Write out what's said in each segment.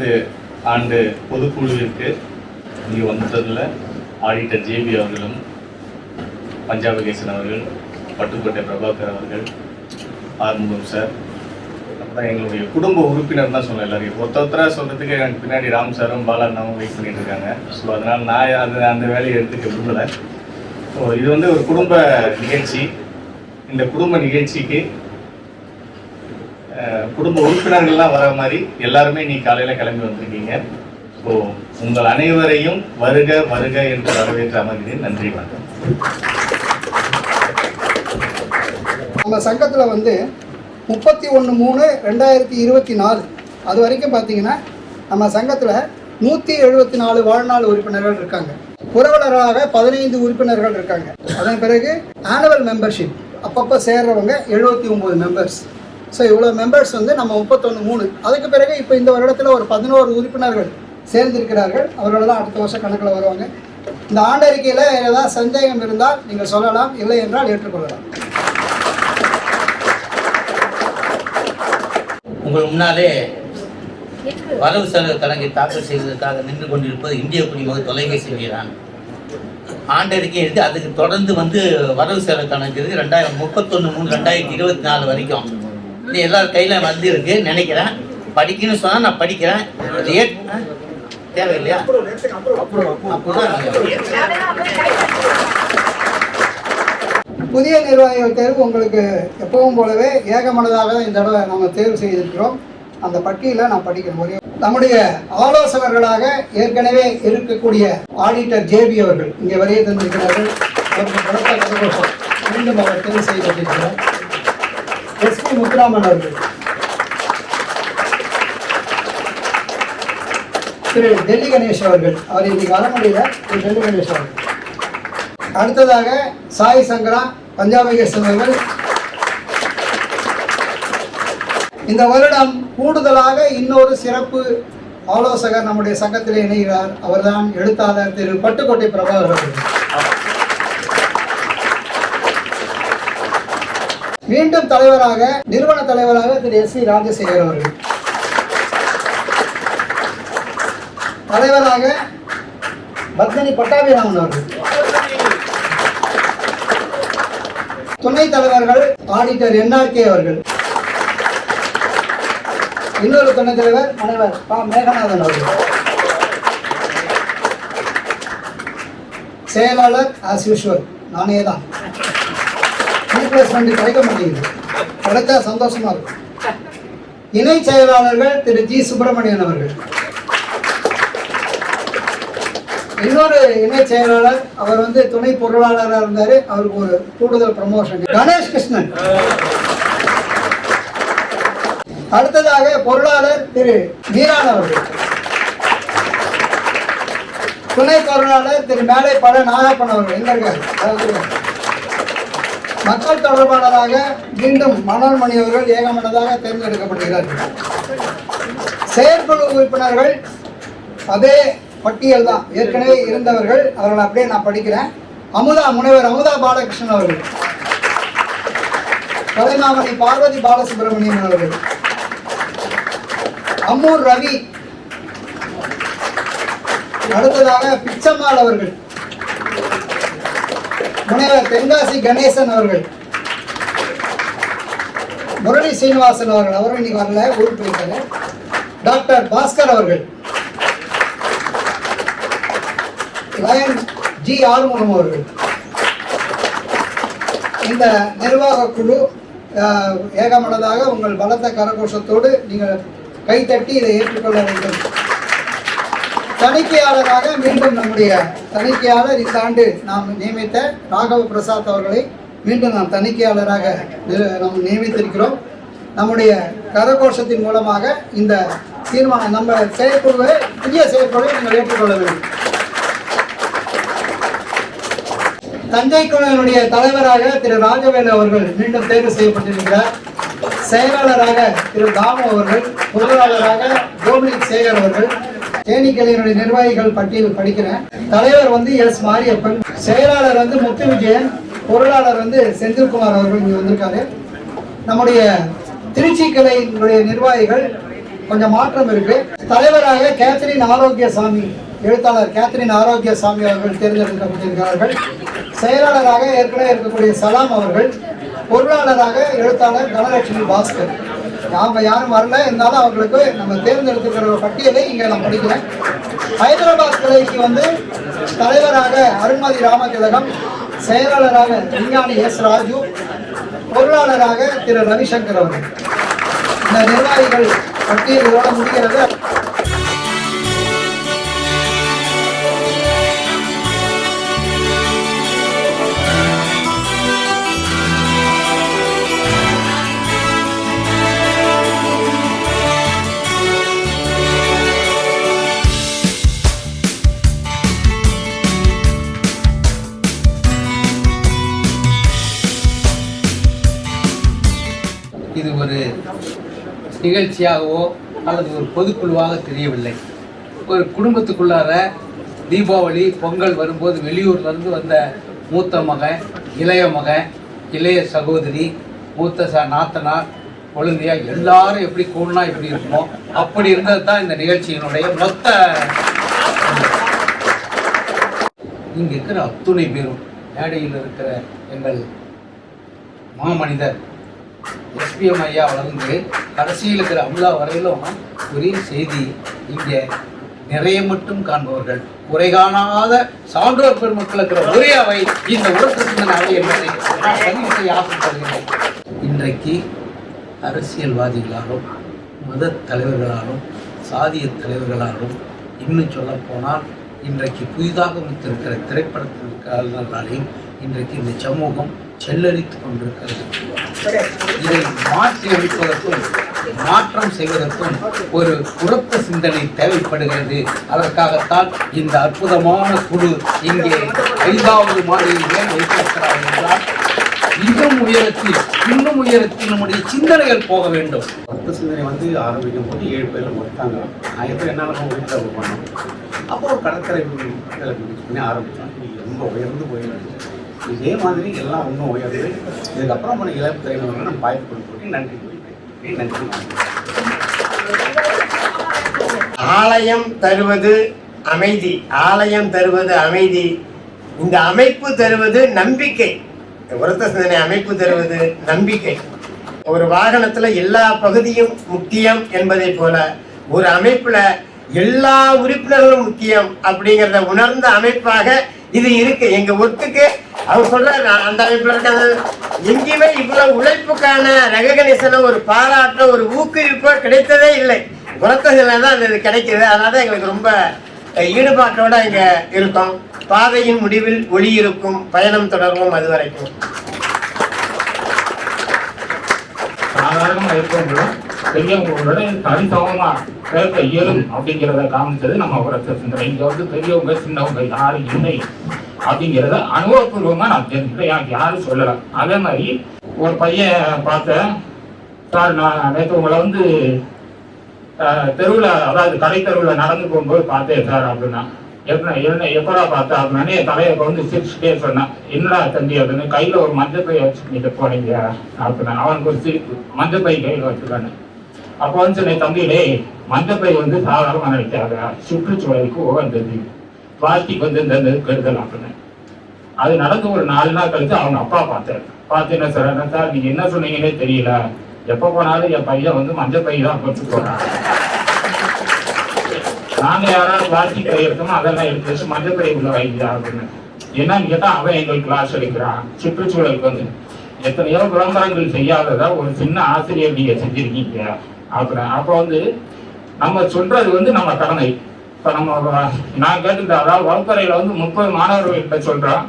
இரண்டாவது ஆண்டு பொதுக்குழுவிற்கு இங்கே வந்ததில் ஆடிட்டர் ஜேபி அவர்களும் பஞ்சாபகேசன் அவர்கள் பட்டுக்கோட்டை பிரபாகர் அவர்கள் ஆறுமுகம் சார் அப்புறம் எங்களுடைய குடும்ப உறுப்பினர் தான் சொன்னேன் எல்லாரையும். ஒருத்த ஒருத்தராக சொல்கிறதுக்கு எனக்கு பின்னாடி ராம் சாரும் பாலா அண்ணாவும் வெயிட் பண்ணிட்டு இருக்காங்க. ஸோ அதனால் நான் அது அந்த வேலையை எடுத்துக்க விரும்பலை. ஸோ இது வந்து ஒரு குடும்ப நிகழ்ச்சி. இந்த குடும்ப நிகழ்ச்சிக்கு குடும்ப உறுப்பினர்கள்லாம் வர மாதிரி எல்லாருமே நீ காலையில் கிளம்பி வந்திருக்கீங்க. ஸோ உங்கள் அனைவரையும் வருக வருக என்று வரவேற்று அமர்கிறேன். நன்றி வணக்கம். நம்ம சங்கத்தில் வந்து முப்பத்தி ஒன்று மூணு ரெண்டாயிரத்தி இருபத்தி நாலு அது வரைக்கும் பார்த்தீங்கன்னா நம்ம சங்கத்தில் நூற்றி எழுபத்தி நாலு வாழ்நாள் உறுப்பினர்கள் இருக்காங்க. புரவலராக பதினைந்து உறுப்பினர்கள் இருக்காங்க. அதன் பிறகு ஆனுவல் மெம்பர்ஷிப் அப்பப்போ சேர்றவங்க எழுபத்தி ஒம்பது மெம்பர்ஸ் ஸோ இவ்வளோ மெம்பர்ஸ் வந்து நம்ம முப்பத்தொன்று மூணு. அதுக்கு பிறகு இப்போ இந்த வருடத்தில் ஒரு பதினோரு உறுப்பினர்கள் சேர்ந்திருக்கிறார்கள். அவர்களெல்லாம் அடுத்த வருஷம் கணக்கில் வருவாங்க. இந்த ஆண்டறிக்கையில் ஏதாவது சந்தேகம் இருந்தால் நீங்கள் சொல்லலாம் இல்லை என்றால் ஏற்றுக்கொள்ளலாம். உங்கள் முன்னாலே வரவு செலவு கணக்கை தாக்கல் செய்வதற்காக நின்று கொண்டிருப்பது இந்திய குடிமகன் தொலைபேசி வீரான் ஆண்டறிக்கை எடுத்து அதுக்கு தொடர்ந்து வந்து வரவு செலவு கணக்கு இருக்கு ரெண்டாயிரம் முப்பத்தொன்று மூணு ரெண்டாயிரத்தி இருபத்தி நாலு வரைக்கும் இது எல்லார் கையில் வந்து இருக்கு நினைக்கிறேன். படிக்கணும்னு சொன்னால் நான் படிக்கிறேன். அது ஏ ஆ? தேவையில்லையா? புதிய நிர்வாகிகள் தேர்வு உங்களுக்கு எப்பவும் போலவே ஏகமனதாக இந்த தடவை நம்ம தேர்வு செய்திருக்கிறோம். அந்த பட்டியலை நான் படிக்கிற ஒரே நம்முடைய ஆலோசகர்களாக ஏற்கனவே இருக்கக்கூடிய ஆடிட்டர் ஜேபி அவர்கள் இங்கே வரைய தந்திருக்கிறார்கள். மீண்டும் அவர் தேர்வு செய்யப்பட்டிருக்கிறார் சி முத்துராமன் அவர்கள் திரு டெல்லி கணேஷ் அவர்கள். அவர் இன்னைக்கு வர முடியல திரு டெல்லி கணேஷ் அவர்கள். அடுத்ததாக சாய் சங்கரா பஞ்சாபகேசன் அவர்கள். இந்த வருடம் கூடுதலாக இன்னொரு சிறப்பு ஆலோசகர் நம்முடைய சங்கத்தில் இணைகிறார். அவர்தான் எழுத்தாளர் திரு பட்டுக்கோட்டை பிரபாகர் அவர்கள். மீண்டும் தலைவராக நிறுவன தலைவராக திரு எஸ் சி ராஜசேகர் அவர்கள். தலைவராக பத்மினி பட்டாபிராமன் அவர்கள். துணைத் தலைவர்கள் ஆடிட்டர் என்ஆர்கே அவர்கள். இன்னொரு துணைத் தலைவர் தலைவர் பா மேகநாதன் அவர்கள். செயலாளர் ஆஸ் யூஷுவல் நானே தான். ரீப்ளேஸ்மெண்ட் கிடைக்க மாட்டேங்குது. கிடைச்சா சந்தோஷமா இருக்கும். இணை செயலாளர்கள் திரு ஜி சுப்பிரமணியன் அவர்கள். இன்னொரு இணை செயலாளர் அவர் வந்து துணை பொருளாளராக இருந்தாரு. அவருக்கு ஒரு கூடுதல் ப்ரமோஷன் கணேஷ் கிருஷ்ணன். அடுத்ததாக பொருளாளர் திரு மீரான் அவர்கள். துணை பொருளாளர் திரு மேலை பட நாகப்பன் அவர்கள். எங்க இருக்காரு? மக்கள் தொடர்பாளராக மீண்டும் மனோன்மணி அவர்கள் ஏகமனதாக தேர்ந்தெடுக்கப்படுகிறார்கள் செயற்குழு உறுப்பினர்கள் அதே பட்டியல் தான். ஏற்கனவே இருந்தவர்கள் அவர்கள் அப்படியே நான் படிக்கிறேன். அமுதா முனைவர் அமுதா பாலகிருஷ்ணன் அவர்கள். கலைமாமணி பார்வதி பாலசுப்ரமணியன் அவர்கள். அம்மூர் ரவி. அடுத்ததாக பிச்சம்மாள் அவர்கள். முனைவர் தென்காசி கணேசன் அவர்கள். முரளி சீனிவாசன் அவர்கள். அவரும் இன்னைக்கு வரல ஊருக்கு போயிருக்காரு. டாக்டர் பாஸ்கர் அவர்கள். லயன் ஜி ஆறுமுகம் அவர்கள். இந்த நிர்வாக குழு ஏகமனதாக உங்கள் பலத்த கரகோஷத்தோடு நீங்கள் கைத்தட்டி இதை ஏற்றுக்கொள்ள வேண்டும். தணிக்கையாளராக மீண்டும் நம்முடைய தணிக்கையாளர் இந்த ஆண்டு நாம் நியமித்த ராகவ பிரசாத் அவர்களை மீண்டும் நாம் தணிக்கையாளராக நாம் நியமித்திருக்கிறோம். நம்முடைய கரகோஷத்தின் மூலமாக இந்த தீர்மானம் நம்ம செயற்குழுவை புதிய செயற்குழுவை நீங்கள் ஏற்றுக்கொள்ள வேண்டும். தஞ்சை குழுவினுடைய தலைவராக திரு ராஜவேலு அவர்கள் மீண்டும் தேர்வு செய்யப்பட்டிருக்கிறார். செயலாளராக திரு தாமு அவர்கள் பொருளாளராக கோபிநாத் சேகர் அவர்கள் தேனீக்கலையினுடைய நிர்வாகிகள் பட்டியல் படிக்கிறேன். தலைவர் வந்து எஸ் மாரியப்பன் செயலாளர் வந்து முத்து விஜயன் பொருளாளர் வந்து செந்தில்குமார் அவர்கள் இங்கே வந்திருக்காரு. நம்முடைய திருச்சி கலையினுடைய நிர்வாகிகள் கொஞ்சம் மாற்றம் இருக்கு. தலைவராக கேத்ரின் ஆரோக்கியசாமி எழுத்தாளர் கேத்ரின் ஆரோக்கியசாமி அவர்கள் தேர்ந்தெடுக்கப்பட்டிருக்கிறார்கள். செயலாளராக ஏற்கனவே இருக்கக்கூடிய சலாம் அவர்கள் பொருளாளராக எழுத்தாளர் தனலட்சுமி பாஸ்கர். அவங்க யாரும் வரல. இருந்தாலும் அவர்களுக்கு நம்ம தேர்ந்தெடுத்துக்கிற பட்டியலை இங்கே நான் படிக்கிறேன். ஹைதராபாத் கிளைக்கு வந்து தலைவராக அருண்மதி ராமதிலகம் செயலாளராக விஞ்ஞானி எஸ் ராஜு பொருளாளராக திரு ரவிசங்கர் அவர்கள். இந்த நிர்வாகிகள் பட்டியலோட முடிகிறது. நிகழ்ச்சியாகவோ அல்லது ஒரு பொதுக்குழுவாக தெரியவில்லை. ஒரு குடும்பத்துக்குள்ளார தீபாவளி பொங்கல் வரும்போது வெளியூர்லேருந்து வந்த மூத்த மகன் இளைய மகன் இளைய சகோதரி மூத்த ச நாத்தனார் குழந்தையா எல்லாரும் எப்படி கூடனா எப்படி இருக்குமோ அப்படி இருந்தது தான் இந்த நிகழ்ச்சியினுடைய மொத்த இங்கே இருக்கிற அத்துணை பேரும் மேடையில் இருக்கிற எங்கள் மாமனிதர் எஸ்பிஎம் ஐயா வளர்ந்து கடைசியில் இருக்கிற அமலா வரையிலும் ஒரே செய்தி. இங்கே நிறைய மட்டும் காண்பவர்கள். குறை காணாத சான்றோர் பெருமக்கள் இருக்கிற ஒரே அவை இந்த உலகத்தின் அவை என்பதை நான் பதிவு செய்ய ஆசைப்படுகிறேன் இன்றைக்கு அரசியல்வாதிகளாலும் மத தலைவர்களாலும் சாதிய தலைவர்களாலும் இன்னும் சொல்ல போனால் இன்றைக்கு புதிதாக வைத்திருக்கிற திரைப்படத்திற்காக இன்றைக்கு இந்த சமூகம் செல்லரித்து கொண்டிருக்கிறது. இதை மாற்றி அமைப்பதற்கும் மாற்றம் செய்வதற்கும் ஒரு உரத்த சிந்தனை தேவைப்படுகிறது. அதற்காகத்தான் இந்த அற்புதமான குழு இங்கே ஐந்தாவது மாடியில் ஏன் வைத்திருக்கிறார் என்றால் இன்னும் உயரத்தில் இன்னும் உயரத்தில் நம்முடைய சிந்தனைகள் போக வேண்டும். பத்து சிந்தனை வந்து ஆரம்பிக்கும் போது ஏழு பேர் முடித்தாங்க நான் எப்போ என்னால் வீட்டில் பண்ணோம்? அப்போ ஒரு கடற்கரை இதில் பண்ணி ஆரம்பித்தோம் ரொம்ப உயர்ந்து போயிருந்தேன் இதே மாதிரி எல்லாம் ஒன்றும் உயர்வு இதுக்கப்புறம் நம்ம இழப்பு திரையில நான் வாய்ப்பு கொடுத்து நன்றி நன்றி ஆலயம் தருவது அமைதி. ஆலயம் தருவது அமைதி. இந்த அமைப்பு தருவது நம்பிக்கை. உரத்த சிந்தனை அமைப்பு தருவது நம்பிக்கை. ஒரு வாகனத்துல எல்லா பகுதியும் முக்கியம் என்பதை போல ஒரு அமைப்புல எல்லா உறுப்பினர்களும் முக்கியம் அப்படிங்கிறத உணர்ந்த அமைப்பாக இது இருக்கு. எங்க ஒத்துக்கு அவர் சொல்ற "நான் அந்த அமைப்புல இருக்காங்க எங்கேயுமே இவ்வளவு உழைப்புக்கான ரெகக்னிஷனோ ஒரு பாராட்ட ஒரு ஊக்குவிப்போ கிடைத்ததே இல்லை. உரத்ததில் தான் அது கிடைக்குது. அதனால தான் எங்களுக்கு ரொம்ப ஈடுபாட்டோட இங்க இருக்கோம். பாதையின் முடிவில் ஒளி இருக்கும். பயணம் தொடர்வோம் அது வரைக்கும் சாதாரணமா இருக்கவங்களும் பெரியவங்களோட தனித்தவமா பேச இயலும் அப்படிங்கிறத காமிச்சது நம்ம உரத்த சிந்தனை. இங்க வந்து பெரியவங்க சின்னவங்க யாரு இல்லை அப்படிங்கிறத அனுபவபூர்வமா நான் தெரிஞ்சுக்கிறேன் எனக்கு யாரும் சொல்லல. அதே மாதிரி ஒரு பையன் பார்த்தேன். சார் நான் நேற்று உங்களை வந்து தெருவில் அதாவது கடை தெருவில் நடந்து போகும்போது பார்த்தேன் சார் அப்படின்னா. என்ன என்ன எப்படா பார்த்தா அப்படின்னா என் தலையை வந்து சிரிச்சுட்டே சொன்னான். என்னடா தம்பி அப்படின்னு கையில ஒரு மஞ்சள் பை வச்சுக்கிட்டு போனீங்க அப்படின்னா. அவனுக்கு ஒரு சிரிப்பு. மஞ்சள் பை கையில் வச்சுக்கானு அப்போ வந்து சொன்ன தம்பி டேய் வந்து சாதாரணமாக நினைக்காத சுற்றுச்சூழலுக்கு உகந்தது. பிளாஸ்டிக் வந்து இந்த கெடுதல் அப்படின்னு அது நடந்து ஒரு நாலு நாள் கழித்து அவங்க அப்பா பார்த்தாரு. பார்த்து என்ன சார் சார் நீங்க என்ன சொன்னீங்கன்னே தெரியல. எப்போ போனாலும் என் பையன் வந்து மஞ்சள் பை தான் கொண்டு போறான். நாங்க யாராவது பிளாஸ்டிக் பை எடுத்தோமோ அதெல்லாம் எடுத்து வச்சு மஞ்சள் பை உள்ள வைக்கிறா அப்படின்னு. என்னன்னு கேட்டா அவன் எங்களுக்கு கிளாஸ் எடுக்கிறான். சுற்றுச்சூழலுக்கு வந்து. எத்தனையோ விளம்பரங்கள் செய்யாததா ஒரு சின்ன ஆசிரியர் நீங்க செஞ்சிருக்கீங்க. அப்புறம் அப்போ வந்து நம்ம சொல்றது வந்து நம்ம கடமை. இப்போ நம்ம நான் கேட்டுக்கிட்ட அதாவது வகுப்பறையில் வந்து முப்பது மாணவர்கள்கிட்ட சொல்றோம்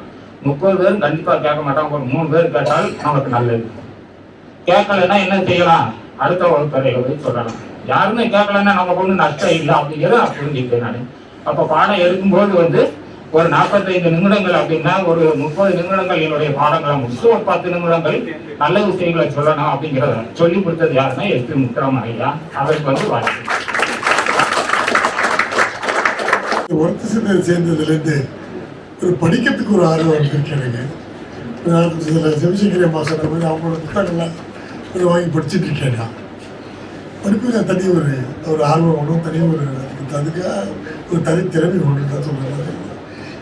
முப்பது பேரும் கண்டிப்பாக கேட்க மாட்டாங்க. ஒரு மூணு பேர் கேட்டால் நமக்கு நல்லது. கேட்கலைன்னா என்ன செய்யலாம்? அடுத்த வகுப்பறையில் போய் சொல்லலாம். யாருமே கேட்கலன்னா நமக்கு ஒன்றும் நஷ்டம் இல்லை அப்படிங்கிறத நான் புரிஞ்சுக்கிறேன் நான். அப்போ பாடம் எடுக்கும்போது வந்து ஒரு நாற்பத்தைந்து நிமிடங்கள் அப்படின்னா ஒரு முப்பது நிமிடங்கள் என்னுடைய பாடங்களை முடிச்சு ஒரு பத்து நிமிடங்கள் நல்ல விஷயங்களை சொல்லணும் அப்படிங்கிறத சொல்லி கொடுத்தது யாருன்னா எஸ் பி முத்துராமன் ஐயா. அவருக்கு வந்து வாழ்க்கை ஒர்த்து சிந்தனை சேர்ந்ததுலேருந்து ஒரு படிக்கிறதுக்கு ஒரு ஆர்வம் வந்திருக்கு எனக்கு நான் சிவசங்கரி அம்மா சொன்ன மாதிரி அவங்களோட புத்தகங்கள்லாம் கொஞ்சம் வாங்கி படிச்சுட்டு இருக்கேன் நான். படிப்பில் தனி ஒரு ஒரு ஆர்வம் ஒன்றும் தனி ஒரு அதுக்கு அதுக்காக ஒரு தனி திறமை ஒன்று தான் சொல்கிறாங்க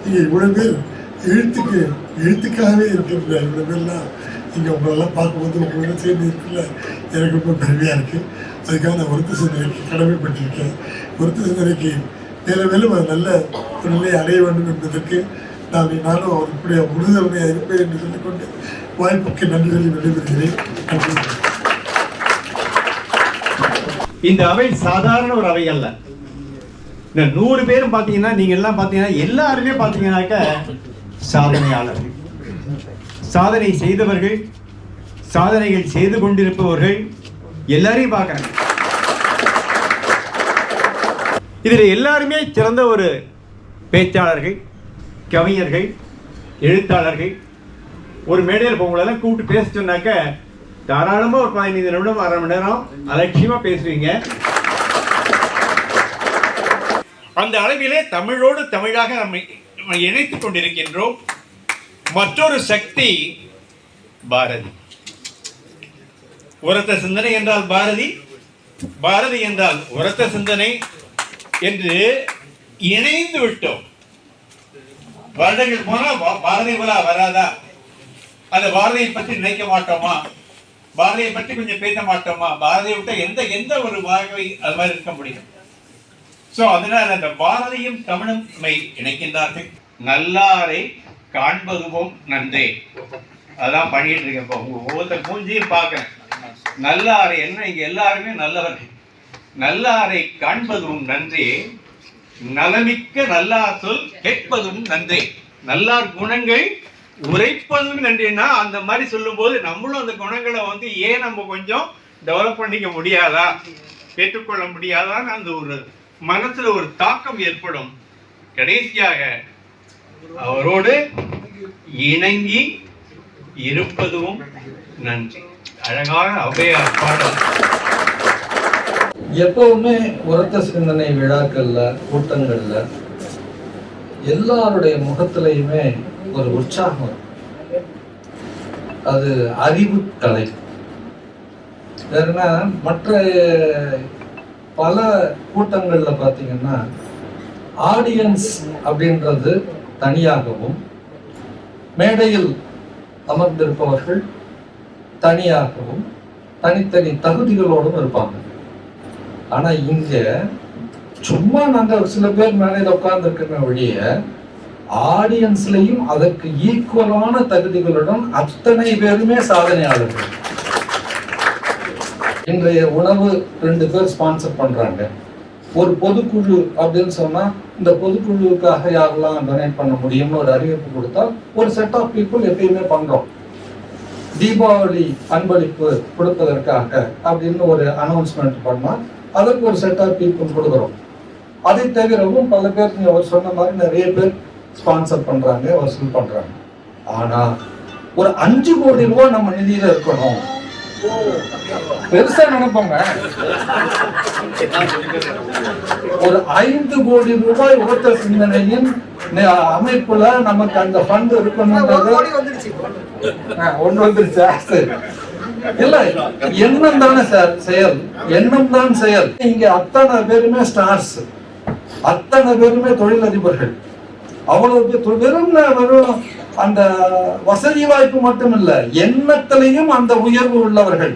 இங்கே இவ்வளோ பேர் எழுத்துக்கு எழுத்துக்காகவே இருக்கின்ற இவ்வளோ பேர்லாம் இங்கே உங்களெல்லாம் பார்க்கும்போது உங்களோட சேர்ந்து இருக்குல்ல எனக்கு ரொம்ப பெருமையாக இருக்குது அதுக்காக நான் ஒருத்த சிந்தனைக்கு கடமைப்பட்டிருக்கேன். ஒருத்த சிந்தனைக்கு மேலும் மேலும் அது நல்ல ஒரு நிலையை அடைய வேண்டும் என்பதற்கு நான் நானும் அவருக்குடைய உறுதுணையாக இருப்பேன் என்று சொல்லிக்கொண்டு வாய்ப்புக்கு நன்றி சொல்லி விடைபெறுகிறேன். நன்றி. இந்த அவை சாதாரண ஒரு அவை அல்ல. இந்த நூறு பேரும் பார்த்தீங்கன்னா நீங்க எல்லாம் பார்த்தீங்கன்னா எல்லாருமே பார்த்தீங்கன்னாக்க சாதனையாளர்கள். சாதனை செய்தவர்கள் சாதனைகள் செய்து கொண்டிருப்பவர்கள் எல்லாரையும் பார்க்குறாங்க இதில் எல்லாருமே சிறந்த ஒரு பேச்சாளர்கள் கவிஞர்கள் எழுத்தாளர்கள். ஒரு மேடையில் இப்போ கூப்பிட்டு பேச சொன்னாக்க தாராளமாக ஒரு பதினைந்து நிமிடம் அரை மணி நேரம் அலட்சியமாக பேசுவீங்க. அந்த அளவிலே தமிழோடு தமிழாக நம்மை நம்மை இணைத்துக் கொண்டிருக்கின்றோம். மற்றொரு சக்தி பாரதி. உரத்த சிந்தனை என்றால் பாரதி பாரதி என்றால் உரத்த சிந்தனை என்று இணைந்து விட்டோம். வருடங்கள் போனால் பாரதி விழா வராதா? அந்த பாரதியை பற்றி நினைக்க மாட்டோமா? பாரதியை பற்றி கொஞ்சம் பேச மாட்டோமா? பாரதியை விட்ட எந்த எந்த ஒரு வாழ்வை அது மாதிரி இருக்க முடியும்? சோ அதனால அந்த பாரதியும் தமிழும் நம்மை இணைக்கின்றார்கள். நல்லாரை காண்பதுவும் நன்றே. அதான் பண்ணிட்டு இருக்கேன் இப்போ. உங்க ஒவ்வொருத்தர் மூஞ்சியும் பார்க்கறேன். நல்லாரை என்ன இங்க எல்லாருமே நல்லவர்கள். நல்லாரை காண்பதும் நன்றே. நலமிக்க நல்லார் சொல் கேட்பதும் நன்றே. நல்லார் குணங்கள் உரைப்பதும் நன்றினா அந்த மாதிரி சொல்லும்போது நம்மளும் அந்த குணங்களை வந்து ஏன் நம்ம கொஞ்சம் டெவலப் பண்ணிக்க முடியாதா? கேட்டுக்கொள்ள முடியாதான்னு அந்த ஒரு மனசுல ஒரு தாக்கம் ஏற்படும். கடைசியாக அவரோடு இணங்கி இருப்பதும் நன்றி. அழகான அவையார் பாடல். எப்பவுமே உரத்த சிந்தனை விழாக்கள்ல கூட்டங்கள்ல எல்லாருடைய முகத்திலையுமே ஒரு உற்சாகம் அது அறிவு கலை ஏன்னா மற்ற பல கூட்டங்கள்ல பார்த்தீங்கன்னா ஆடியன்ஸ் அப்படின்றது தனியாகவும் மேடையில் அமர்ந்திருப்பவர்கள் தனியாகவும் தனித்தனி தகுதிகளோடும் இருப்பாங்க. ஆனா இங்க சும்மா நாங்க சில பேர் மேலே உட்கார்ந்துருக்கோமே ஒழிய ஆடியன்ஸ்லையும் அதற்கு ஈக்குவலான தகுதிகளுடன் அத்தனை பேருமே சாதனையாளர்கள். இன்றைய உணவு ரெண்டு பேர் ஸ்பான்சர் பண்றாங்க. ஒரு பொதுக்குழு அப்படின்னு சொன்னா இந்த பொதுக்குழுவுக்காக யாரெல்லாம் டொனேட் பண்ண முடியும்னு ஒரு அறிவிப்பு கொடுத்தா ஒரு செட் ஆஃப் பீப்புள் எப்பயுமே பண்றோம். தீபாவளி அன்பளிப்பு கொடுப்பதற்காக அப்படின்னு ஒரு அனௌன்ஸ்மெண்ட் பண்ணா அதுக்கு ஒரு செட் ஆஃப் பீப்புள் கொடுக்குறோம். அதை தவிரவும் பல பேர் நீங்க அவர் சொன்ன மாதிரி நிறைய பேர் ஸ்பான்சர் பண்றாங்க வசூல் பண்றாங்க. ஆனா ஒரு அஞ்சு கோடி ரூபாய் நம்ம நிதியில இருக்கணும். பெருசா நினைப்போங்க. ஒரு ஐந்து கோடி ரூபாய் உரத்த சிந்தனையின் அமைப்புல நமக்கு அந்த ஃபண்ட் ஒரு இருக்கணும்ன்றது ஒண்ணு வந்துருச்சா? சரி. இல்ல எண்ணம் தானே சார் செயல். எண்ணம் தான் செயல். இங்க அத்தனை பேருமே ஸ்டார்ஸ் அத்தனை பேருமே தொழிலதிபர்கள். அவ்வளவு வெறும் வெறும் அந்த வசதி வாய்ப்பு மட்டும் இல்ல எண்ணத்திலையும் அந்த உயர்வு உள்ளவர்கள்.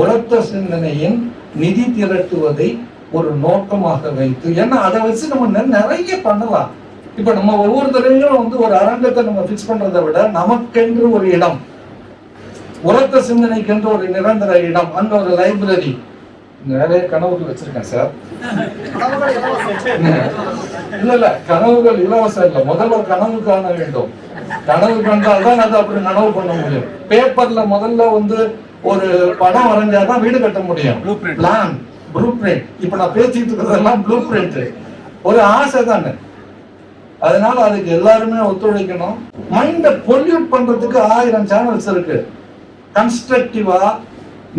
உரத்த சிந்தனையின் நிதி திரட்டுவதை ஒரு நோக்கமாக வைத்து ஏன்னா அதை வச்சு நம்ம நிறைய பண்ணலாம். இப்ப நம்ம ஒவ்வொரு தடவையும் வந்து ஒரு அரங்கத்தை நம்ம பிக்ஸ் பண்றதை விட நமக்கென்று ஒரு இடம் உரத்த சிந்தனைக்கென்று ஒரு நிரந்தர இடம் அங்க ஒரு லைப்ரரி நிறைய கனவுகள் வச்சிருக்கேன் சார் இல்ல இல்ல கனவுகள் இலவசம் இல்ல. முதல்ல கனவு காண வேண்டும். கனவு கண்டால் தான் அதை அப்படி நனவு பண்ண முடியும். பேப்பர்ல முதல்ல வந்து ஒரு படம் வரைஞ்சாதான் வீடு கட்ட முடியும். பிளான் ப்ளூ பிரிண்ட் இப்ப நான் பேசிட்டு இருக்கிறதெல்லாம் ப்ளூ பிரிண்ட் ஒரு ஆசை தானே. அதனால அதுக்கு எல்லாருமே ஒத்துழைக்கணும். மைண்ட பொல்யூட் பண்றதுக்கு ஆயிரம் சேனல்ஸ் இருக்கு. கன்ஸ்ட்ரக்டிவா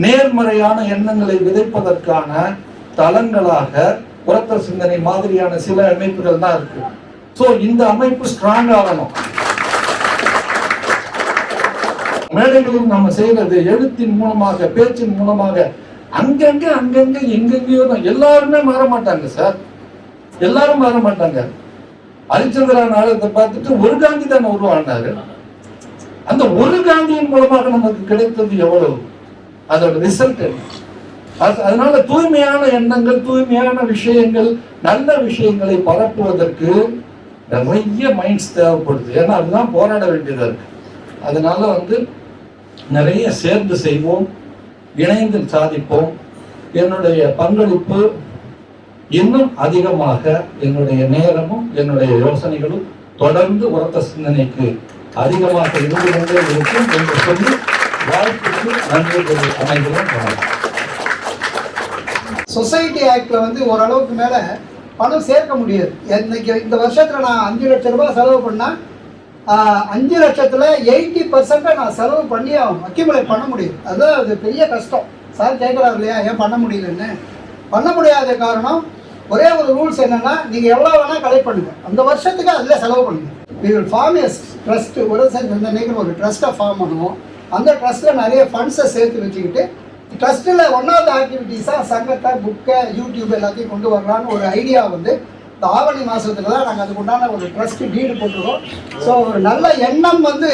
நேர்மறையான எண்ணங்களை விதைப்பதற்கான தளங்களாக உரத்த சிந்தனை மாதிரியான சில அமைப்புகள் தான் இருக்கு. சோ இந்த அமைப்பு ஸ்ட்ராங் ஆகணும். மேடைகளில் நம்ம செய்யறது எழுத்தின் மூலமாக பேச்சின் மூலமாக அங்கங்க அங்கங்க எங்கெங்கயோ தான். எல்லாருமே மாற மாட்டாங்க சார். எல்லாரும் மாற மாட்டாங்க. ஹரிச்சந்திரா நாடகத்தை பார்த்துட்டு ஒரு காந்தி தானே உருவானாரு. அந்த ஒரு காந்தியின் மூலமாக நமக்கு கிடைத்தது எவ்வளவு? அதோட ரிசல்ட் என்ன? அது- அதனால தூய்மையான எண்ணங்கள் தூய்மையான விஷயங்கள் நல்ல விஷயங்களை பரப்புவதற்கு நிறைய மைண்ட்ஸ் தேவைப்படுது. ஏன்னா அதுதான் போராட வேண்டியதாக இருக்கு. அதனால வந்து நிறைய சேர்ந்து செய்வோம் இணைந்து சாதிப்போம். என்னுடைய பங்களிப்பு இன்னும் அதிகமாக என்னுடைய நேரமும் என்னுடைய யோசனைகளும் தொடர்ந்து உரத்த சிந்தனைக்கு அதிகமாக இருந்து கொண்டே இருக்கும் என்று சொல்லி அமைகிறோம் சொசைட்டி ஆக்டில் வந்து ஓரளவுக்கு மேலே பணம் சேர்க்க முடியாது. இன்னைக்கு இந்த வருஷத்தில் நான் அஞ்சு லட்ச ரூபாய் செலவு பண்ணால் அஞ்சு லட்சத்தில் எயிட்டி பர்சன்ட்டை நான் செலவு பண்ணி அக்யூமுலேட் பண்ண முடியும். அதுதான் அது பெரிய கஷ்டம். சார் கேட்குறாரு இல்லையா? ஏன் பண்ண முடியலன்னு? பண்ண முடியாத காரணம் ஒரே ஒரு ரூல்ஸ் என்னென்னா நீங்கள் எவ்வளோ வேணால் கலெக்ட் பண்ணுங்கள் அந்த வருஷத்துக்கு அதில் செலவு பண்ணுங்கள் we will form as trust ஒரு நினைக்கிற ஒரு ட்ரஸ்ட்டை ஃபார்ம் பண்ணுவோம். அந்த ட்ரஸ்ட்டில் நிறைய ஃபண்ட்ஸை சேர்த்து வச்சுக்கிட்டு ட்ரஸ்ட்டில் ஒன் ஆஃப் த ஆக்டிவிட்டீஸாக சங்கத்தை புக்கை யூடியூப் எல்லாத்தையும் கொண்டு வரலான்னு ஒரு ஐடியா வந்து இந்த ஆவணி மாதத்துல தான் நாங்கள் அதுக்கு உண்டான ஒரு ட்ரஸ்ட் டீடு போட்டுருக்கோம். ஸோ ஒரு நல்ல எண்ணம் வந்து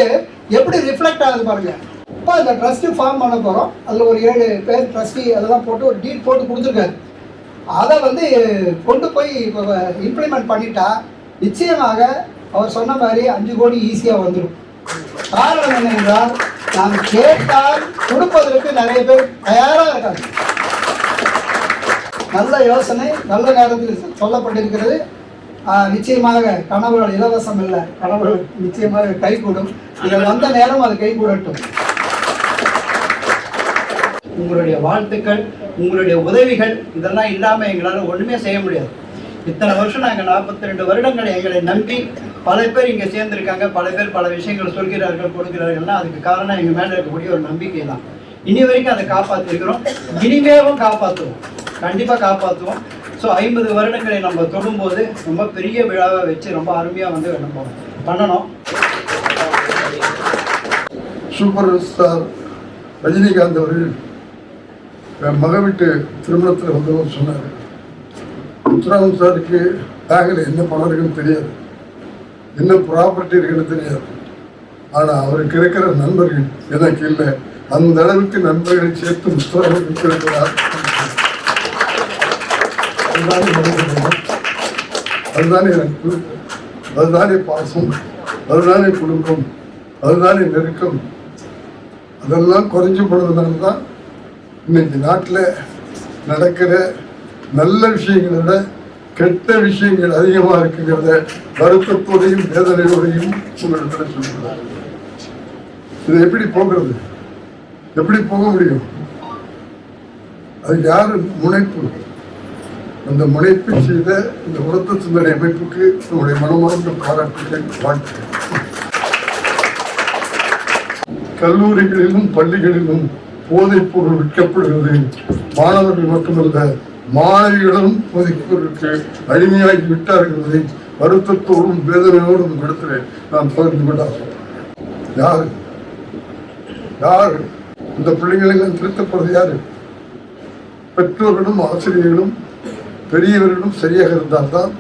எப்படி ரிஃப்ளெக்ட் ஆகுது பாருங்கள் இப்போ இந்த ட்ரஸ்ட்டு ஃபார்ம் பண்ண போகிறோம் அதில் ஒரு ஏழு பேர் ட்ரஸ்டி அதெல்லாம் போட்டு ஒரு டீட் போட்டு கொடுத்துருக்காரு. அதை வந்து கொண்டு போய் இப்போ இம்ப்ளிமெண்ட் பண்ணிட்டா நிச்சயமாக அவர் சொன்ன மாதிரி அஞ்சு கோடி ஈஸியாக வந்துடும் காரணம் என்னென்றால் நாம் கேட்டால் கொடுப்பதற்கு நிறைய பேர் தயாராக இருக்காங்க. நல்ல யோசனை நல்ல நேரத்தில் சொல்லப்பட்டிருக்கிறது. நிச்சயமாக கனவுகள் இலவசம் இல்லை கனவுகள் நிச்சயமாக கைகூடும். இதில் வந்த நேரம் அது கைகூடட்டும். உங்களுடைய வாழ்த்துக்கள் உங்களுடைய உதவிகள் இதெல்லாம் இல்லாமல் எங்களால் ஒன்றுமே செய்ய முடியாது. இத்தனை வருஷம் நாங்கள் நாற்பத்தி ரெண்டு வருடங்கள் எங்களை நம்பி பல பேர் இங்கே சேர்ந்திருக்காங்க பல பேர் பல விஷயங்கள் சொல்கிறார்கள் கொடுக்கிறார்கள்னா அதுக்கு காரணம் எங்கள் மேலே இருக்கக்கூடிய ஒரு நம்பிக்கை தான் இனி வரைக்கும் அதை காப்பாற்றிருக்கிறோம் இனிமேலும் காப்பாற்றுவோம் கண்டிப்பாக காப்பாற்றுவோம் ஸோ ஐம்பது வருடங்களை நம்ம தொடும்போது ரொம்ப பெரிய விழாவை வச்சு ரொம்ப அருமையாக வந்து நம்ம பண்ணணும். சூப்பர் ஸ்டார் ரஜினிகாந்த் அவர்கள் என் மக வீட்டு திருமணத்தில் வந்தவர் சொன்னார். முத்துராமன் சாருக்கு பேகில் என்ன பணம் இருக்குன்னு தெரியாது. என்ன ப்ராப்பர்ட்டி இருக்குன்னு தெரியாது. ஆனால் அவருக்கு இருக்கிற நண்பர்கள் எனக்கு இல்லை. அந்த அளவுக்கு நண்பர்களை சேர்த்து முத்துராமன் இருக்கிறார் அதுதானே மனிதநேயம். அதுதானே பாசம். அதுதானே குடும்பம். அதுதானே நெருக்கம். அதெல்லாம் குறைஞ்சு போனதுனால தான் இன்னைக்கு நாட்டில் நடக்கிற நல்ல விஷயங்களை விட கெட்ட விஷயங்கள் அதிகமாக இருக்குங்கிறத வருத்தத்தோடையும் வேதனையோடையும் உங்களிடத்தில் சொல்லுகிறார் இது எப்படி போகிறது? எப்படி போக முடியும்? அது யாரு முனைப்பு? அந்த முனைப்பை செய்த இந்த உரத்த சிந்தனை அமைப்புக்கு நம்முடைய மனமார்ந்த பாராட்டுகளை வாழ்க்கிறேன் கல்லூரிகளிலும் பள்ளிகளிலும் போதைப் பொருள் விற்கப்படுகிறது. மாணவர்கள் மட்டுமல்ல மாணவிகளும் போதைப் அடிமையாகி விட்டார்கள் வருத்தத்தோடும் வேதனையோடும் இந்த நான் பகிர்ந்து கொண்டார். யார்? யார்? இந்த பிள்ளைகளை எல்லாம் திருத்தப்படுறது யாரு? பெற்றோர்களும் ஆசிரியர்களும் பெரியவர்களும் சரியாக இருந்தால்தான்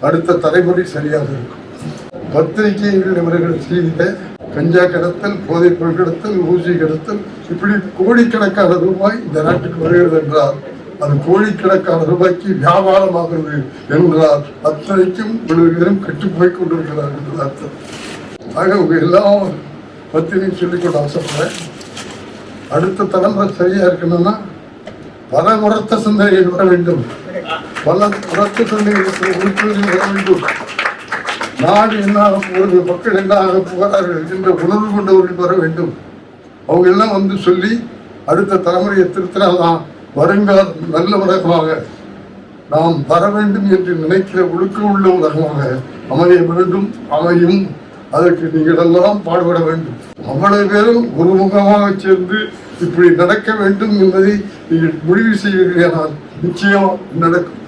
அடுத்த தலைமுறை சரியாக இருக்கும். பத்திரிகைகள் இவர்கள் செய்த கஞ்சா கடத்தல் போதைப் பொருள் கடத்தல் ஊசி கடத்தல் இப்படி கோடிக்கணக்கான ரூபாய் இந்த நாட்டுக்கு வருகிறது என்றால் அது கோடிக்கணக்கான ரூபாய்க்கு வியாபாரமாகிறது என்றால் அத்தனைக்கும் விழுவரும் கெட்டு போய் கொண்டிருக்கிறார்கள் என்று அர்த்தம். ஆக உங்க எல்லாம் பத்திரிகை சொல்லிக்கொண்டு ஆசைப்படுறேன் அடுத்த தலைமுறை சரியா இருக்கணும்னா பல உரத்த சிந்தனைகள் வர வேண்டும். பல உரத்த சிந்தனைகள் உறுப்பினர்கள் வர வேண்டும். நாடு என்ன ஒரு மக்கள் என்ன ஆக போகிறார்கள் என்ற உணர்வு கொண்டவர்கள் வர வேண்டும். அவங்க எல்லாம் வந்து சொல்லி அடுத்த தலைமுறையை திருத்தினால்தான் வருங்கால நல்ல உலகமாக. நாம் வர வேண்டும் என்று நினைக்கிற ஒழுக்க உள்ள உலகமாக அமைய வேண்டும் அமையும். அதற்கு நீங்கள் எல்லாம் பாடுபட வேண்டும். அவ்வளவு பேரும் ஒருமுகமாக சேர்ந்து இப்படி நடக்க வேண்டும் என்பதை நீங்கள் முடிவு செய்வீர்களானால் நிச்சயம் நடக்கும்.